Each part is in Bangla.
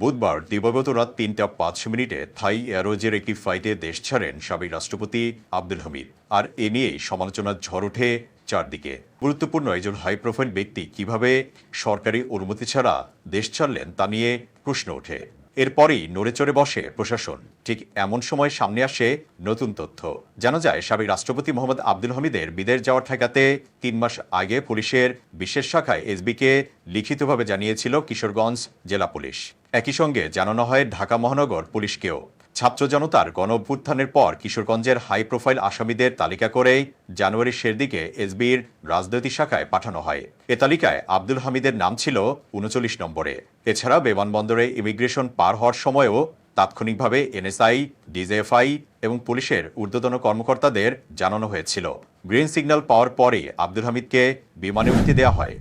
বুধবার দিবাগত রাত তিনটা পাঁচ মিনিটে থাই এয়ারোজের একটি ফ্লাইটে দেশ ছাড়েন সাবেক রাষ্ট্রপতি আব্দুল হামিদ। আর এ নিয়েই সমালোচনার ঝড় ওঠে চারদিকে। গুরুত্বপূর্ণ একজন হাই প্রোফাইল ব্যক্তি কীভাবে সরকারি অনুমতি ছাড়া দেশ ছাড়লেন তা নিয়ে প্রশ্ন ওঠে। এরপরই নড়ে চড়ে বসে প্রশাসন। ঠিক এমন সময় সামনে আসে নতুন তথ্য। জানা যায়, সাবেক রাষ্ট্রপতি মোহাম্মদ আব্দুল হামিদের বিদেশ যাওয়ার ঠেকাতে তিন মাস আগে পুলিশের বিশেষ শাখায় এসবিকে লিখিতভাবে জানিয়েছিল কিশোরগঞ্জ জেলা পুলিশ। একই সঙ্গে জানানো হয়, ঢাকা মহানগর পুলিশকেও। ছাত্র জনতার গণ পর কিশোরগঞ্জের হাই প্রোফাইল আসামিদের তালিকা করে জানুয়ারির শেষ দিকে এসবির রাজনৈতিক শাখায় পাঠানো হয়। এ তালিকায় আব্দুল হামিদের নাম ছিল উনচল্লিশ নম্বরে। এছাড়া বিমানবন্দরে ইমিগ্রেশন পার হওয়ার সময়ও তাৎক্ষণিকভাবে এনএসআই, ডিজেএফআই এবং পুলিশের ঊর্ধ্বতন কর্মকর্তাদের জানানো হয়েছিল। গ্রিন সিগন্যাল পাওয়ার পরে আব্দুল হামিদকে বিমানে উঠতে দেওয়া হয়।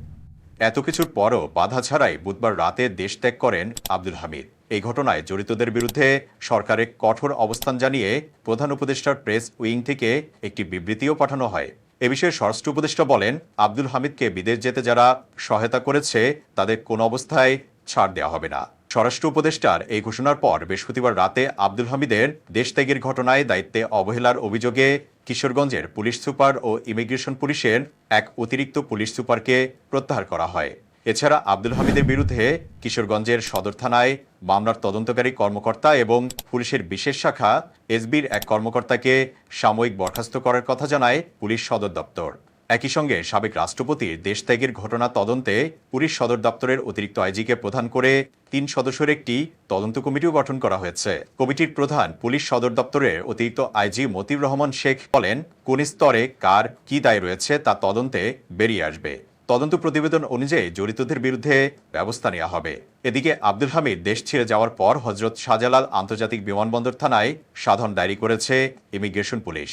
এত কিছুর পরও বাধা ছাড়াই বুধবার রাতে দেশ ত্যাগ করেন আব্দুল হামিদ। এই ঘটনায় জড়িতদের বিরুদ্ধে সরকারের কঠোর অবস্থান জানিয়ে প্রধান উপদেষ্টার প্রেস উইং থেকে একটি বিবৃতিও পাঠানো হয়। এ বিষয়ে স্বরাষ্ট্র উপদেষ্টা বলেন, আব্দুল হামিদকে বিদেশ যেতে যারা সহায়তা করেছে, তাদের কোনো অবস্থায় ছাড় দেওয়া হবে না। স্বরাষ্ট্র উপদেষ্টার এই ঘোষণার পর বৃহস্পতিবার রাতে আব্দুল হামিদের দেশত্যাগের ঘটনায় দায়িত্বে অবহেলার অভিযোগে কিশোরগঞ্জের পুলিশ সুপার ও ইমিগ্রেশন পুলিশের এক অতিরিক্ত পুলিশ সুপারকে প্রত্যাহার করা হয়। এছাড়া আব্দুল হামিদের বিরুদ্ধে কিশোরগঞ্জের সদর থানায় মামলার তদন্তকারী কর্মকর্তা এবং পুলিশের বিশেষ শাখা এসবির এক কর্মকর্তাকে সাময়িক বরখাস্ত করার কথা জানায় পুলিশ সদর দপ্তর। একই সঙ্গে সাবেক রাষ্ট্রপতির দেশত্যাগের ঘটনা তদন্তে পুলিশ সদর দপ্তরের অতিরিক্ত আইজিকে প্রধান করে তিন সদস্যের একটি তদন্ত কমিটিও গঠন করা হয়েছে। কমিটির প্রধান পুলিশ সদর দপ্তরের অতিরিক্ত আইজি মতিউর রহমান শেখ বলেন, কোন স্তরে, কার, কি দায় রয়েছে তা তদন্তে বেরিয়ে আসবে। তদন্ত প্রতিবেদন অনুযায়ী জড়িতদের বিরুদ্ধে ব্যবস্থা নেওয়া হবে। এদিকে আব্দুল হামিদ দেশ ছেড়ে যাওয়ার পর হজরত শাহজালাল আন্তর্জাতিক বিমানবন্দর থানায় সাধন ডায়েরি করেছে ইমিগ্রেশন পুলিশ।